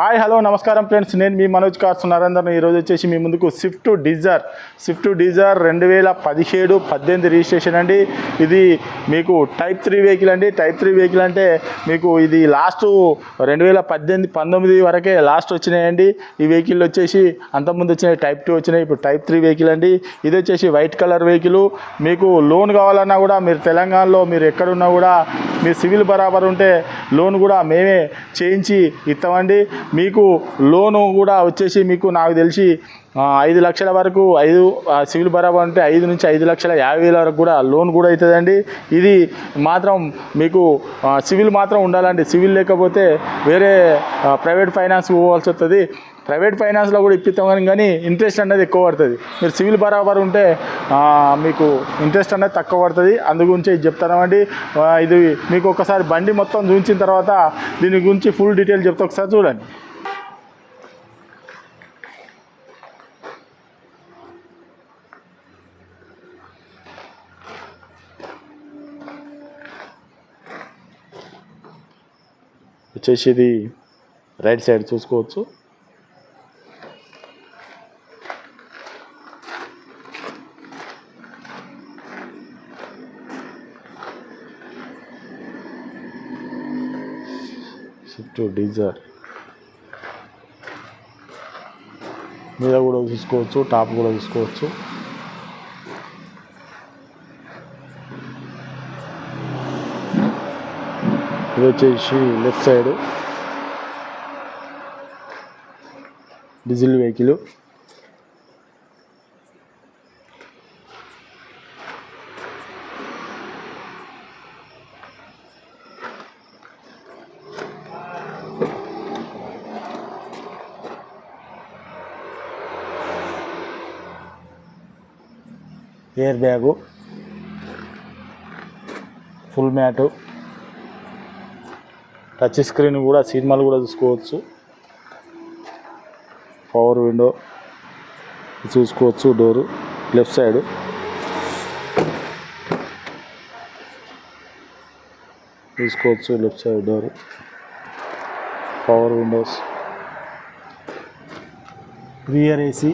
Hi hello నమస్కారం friends. నేను మీ Manoj cars Narender ఈరోజు వచ్చేసి మీ ముందుకు స్విఫ్ట్ డిజర్. స్విఫ్ట్ డిజర్ రెండు వేల పదిహేడు పద్దెనిమిది రిజిస్ట్రేషన్ అండి. ఇది మీకు టైప్ త్రీ వెహికల్ అండి. టైప్ త్రీ వెహికల్ అంటే మీకు ఇది లాస్ట్ రెండు వేల పద్దెనిమిది పంతొమ్మిది వరకే లాస్ట్ వచ్చినాయండి. ఈ వెహికల్ వచ్చేసి అంతకుముందు వచ్చినాయి టైప్ టూ వచ్చినాయి. ఇప్పుడు టైప్ త్రీ వెహికల్ అండి. ఇది వచ్చేసి వైట్ కలర్ వెహికల్. మీకు లోన్ కావాలన్నా కూడా మీరు తెలంగాణలో మీరు ఎక్కడున్నా కూడా మీ సివిల్ బరాబర్ ఉంటే లోన్ కూడా మేమే చేయించి ఇస్తామండి. మీకు లోను కూడా వచ్చేసి మీకు నాకు తెలిసి ఐదు లక్షల వరకు ఐదు సివిల్ బరాబర్ అంటే ఐదు నుంచి ఐదు లక్షల యాభై వేల వరకు కూడా లోన్ కూడా అవుతుందండి. ఇది మాత్రం మీకు సివిల్ మాత్రం ఉండాలండి. సివిల్ లేకపోతే వేరే ప్రైవేట్ ఫైనాన్స్ పోవాల్సి వస్తుంది. ప్రైవేట్ ఫైనాన్స్లో కూడా ఇప్పిస్తాం కానీ ఇంట్రెస్ట్ అనేది ఎక్కువ పడుతుంది. మీరు సివిల్ బరాబర్ ఉంటే మీకు ఇంట్రెస్ట్ అనేది తక్కువ పడుతుంది. అందు గురించి ఇది చెప్తానండి ఇది మీకు ఒకసారి బండి మొత్తం చూపించిన తర్వాత దీని గురించి ఫుల్ డీటెయిల్ చెప్తా. ఒకసారి చూడండి. వచ్చేసి ఇది రైట్ సైడ్ చూసుకోవచ్చు. స్విఫ్ట్ డీజర్ మీద కూడా చూసుకోవచ్చు టాప్ కూడా చూసుకోవచ్చు ఇది వచ్చేసి left side. Diesel vehicle. Air bag full mat touch screen కూడా సినిమాలు కూడా చూసుకోవచ్చు. పవర్ విండో చూసుకోవచ్చు డోరు లెఫ్ట్ సైడ్. చూసుకోవచ్చు left side door. Power windows rear AC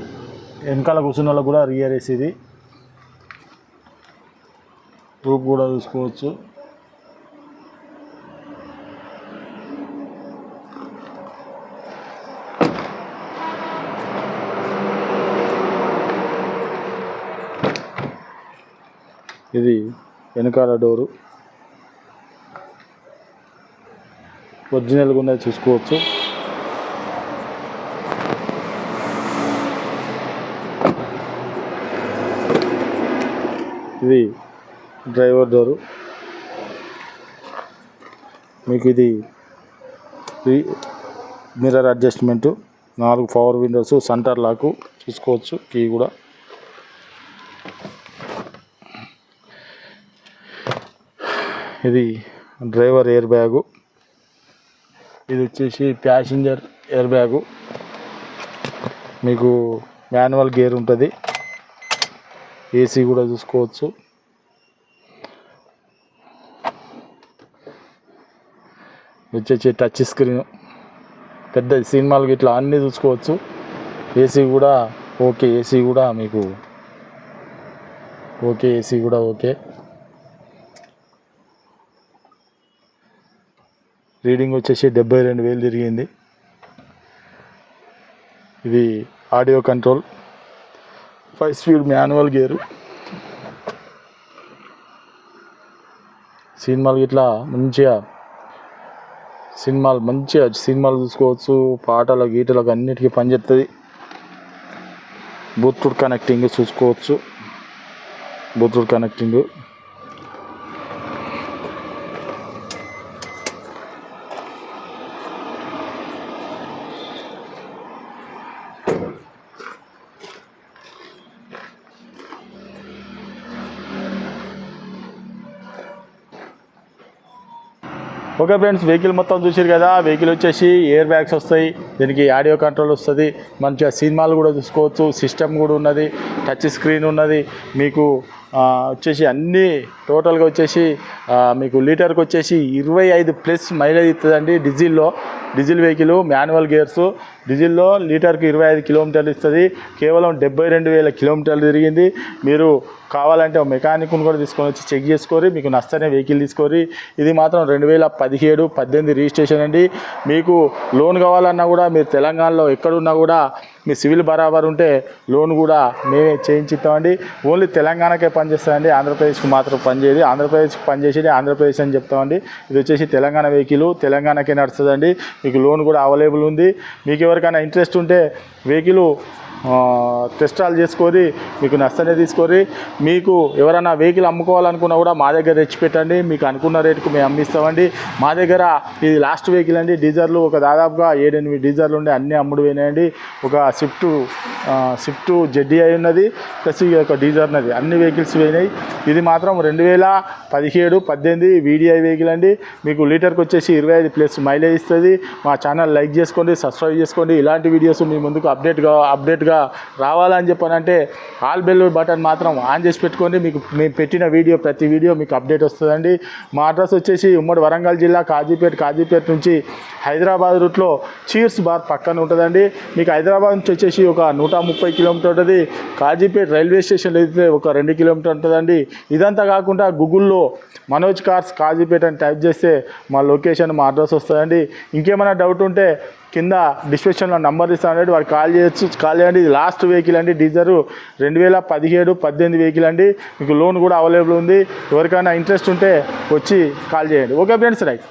వెనకాల కూర్చున్న వాళ్ళకి కూడా రియర్ ఏసీ ఇది. రూప్ కూడా చూసుకోవచ్చు ఇది వెనకాల డోరు. ఒరిజినల్గా ఉన్నది చూసుకోవచ్చు. ఇది డ్రైవర్ డోరు మీకు ఇది మిర్రర్ అడ్జస్ట్మెంటు నాలుగు పవర్ విండోస్ సెంటర్ లాకు చూసుకోవచ్చు కీ కూడా. ఇది డ్రైవర్ ఎయిర్ బ్యాగు. ఇది వచ్చేసి ప్యాసింజర్ ఎయిర్ బ్యాగు. మీకు మాన్యువల్ గేర్ ఉంటుంది. ఏసీ కూడా చూసుకోవచ్చు. వచ్చేసి టచ్ స్క్రీన్ పెద్ద సినిమాలు ఇట్లా అన్నీ చూసుకోవచ్చు. ఏసీ కూడా ఓకే ఏసీ కూడా మీకు ఓకే ఏసీ కూడా ఓకే. రీడింగ్ వచ్చేసి డెబ్బై రెండు వేలు తిరిగింది. ఇది audio control. Five speed manual gear. సినిమాలు ఇట్లా మంచిగా సినిమాలు మంచిగా సినిమాలు చూసుకోవచ్చు పాటలు గీటలకు అన్నిటికీ పనిచేస్తుంది బ్లూటూత్ కనెక్టింగ్ చూసుకోవచ్చు. Bluetooth connecting okay friends vehicle మొత్తం చూసారు కదా వెహికల్ వచ్చేసి ఎయిర్ బ్యాగ్స్ వస్తాయి. దీనికి ఆడియో కంట్రోల్ వస్తుంది. మంచిగా సినిమాలు కూడా చూసుకోవచ్చు. సిస్టమ్ కూడా ఉన్నది. టచ్ స్క్రీన్ ఉన్నది. మీకు వచ్చేసి అన్నీ టోటల్గా వచ్చేసి మీకు లీటర్కి వచ్చేసి ఇరవై ఐదు ప్లస్ మైలేజ్ ఇస్తుందండి డీజిల్లో. Diesel vehicle manual gears. డీజిల్లో లీటర్కి ఇరవై ఐదు కిలోమీటర్లు ఇస్తుంది. కేవలం డెబ్బై రెండు వేల కిలోమీటర్లు తిరిగింది. మీరు కావాలంటే ఒక మెకానిక్ను కూడా తీసుకొని వచ్చి చెక్ చేసుకోరి. మీకు నచ్చనే వెహికల్ తీసుకోరి. ఇది మాత్రం రెండు వేల పదిహేడు పద్దెనిమిది రిజిస్ట్రేషన్ అండి. మీకు లోన్ కావాలన్నా కూడా మీరు తెలంగాణలో ఎక్కడున్నా కూడా మీ సివిల్ బరాబర్ ఉంటే లోన్ కూడా మేమే చేయించిస్తామండి. ఓన్లీ తెలంగాణకే పనిచేస్తామండి ఆంధ్రప్రదేశ్కి మాత్రం పనిచేయదు. ఆంధ్రప్రదేశ్కి పనిచేసేది ఆంధ్రప్రదేశ్ అని చెప్తామండి. ఇది వచ్చేసి తెలంగాణ వెహికల్. తెలంగాణకే నడుస్తుందండి. మీకు లోన్ కూడా అవైలబుల్ ఉంది. మీకు ఎవరికైనా ఇంట్రెస్ట్ ఉంటే వెహికల్ టెస్టాలు చేసుకొని మీకు నష్టనే తీసుకొని మీకు ఎవరైనా వెహికల్ అమ్ముకోవాలనుకున్నా కూడా మా దగ్గర తెచ్చి పెట్టండి మీకు అనుకున్న రేటుకు మేము అమ్మిస్తామండి. మా దగ్గర ఇది లాస్ట్ వెహికల్ అండి. డీజర్లు ఒక దాదాపుగా ఏడెనిమిది డీజర్లు ఉండే అన్నీ అమ్ముడు పోయినాయండి. ఒక స్విఫ్ట్ స్విఫ్ట్ జెడ్డీ అయి ఉన్నది ప్లస్ ఈ యొక్క డీజర్ ఉన్నది. అన్ని వెహికల్స్ పోయినాయి. ఇది మాత్రం రెండు వేల పదిహేడు పద్దెనిమిది వీడిఐ వెహికల్ అండి. మీకు లీటర్కి వచ్చేసి ఇరవై ఐదు ప్లస్ మైలేజ్ ఇస్తుంది. మా ఛానల్ లైక్ చేసుకోండి సబ్స్క్రైబ్ చేసుకోండి. ఇలాంటి వీడియోస్ మీ ముందుకు అప్డేట్గా అప్డేట్గా రావాలని చెప్పనంటే ఆల్ బెల్ బటన్ మాత్రం ఆన్ చేసి పెట్టుకోండి. మీకు మేము పెట్టిన వీడియో ప్రతి వీడియో మీకు అప్డేట్ వస్తుందండి. మా అడ్రస్ వచ్చేసి ఉమ్మడి వరంగల్ జిల్లా కాజీపేట కాజీపేట నుంచి హైదరాబాద్ రూట్లో చీర్స్ బార్ పక్కన ఉంటుందండి. మీకు హైదరాబాద్ నుంచి వచ్చేసి ఒక నూట ముప్పై కిలోమీటర్ ఉంటుంది. కాజీపేట రైల్వే స్టేషన్లో అయితే ఒక రెండు కిలోమీటర్ ఉంటుందండి. ఇదంతా కాకుండా గూగుల్లో మనోజ్ కార్స్ కాజీపేట అని టైప్ చేస్తే మా లొకేషన్ మా అడ్రస్ వస్తుందండి. ఇంకేమైనా డౌట్ ఉంటే కింద డిస్క్రిప్షన్లో నంబర్ ఇస్తానండి వాడు కాల్ చేయొచ్చు. కాల్ చేయండి. ఇది లాస్ట్ వెహికల్ అండి. డీజర్ రెండు వేల పదిహేడు పద్దెనిమిది వెహికల్ అండి. మీకు లోన్ కూడా అవైలబుల్ ఉంది. ఎవరికైనా ఇంట్రెస్ట్ ఉంటే వచ్చి కాల్ చేయండి. Okay friends right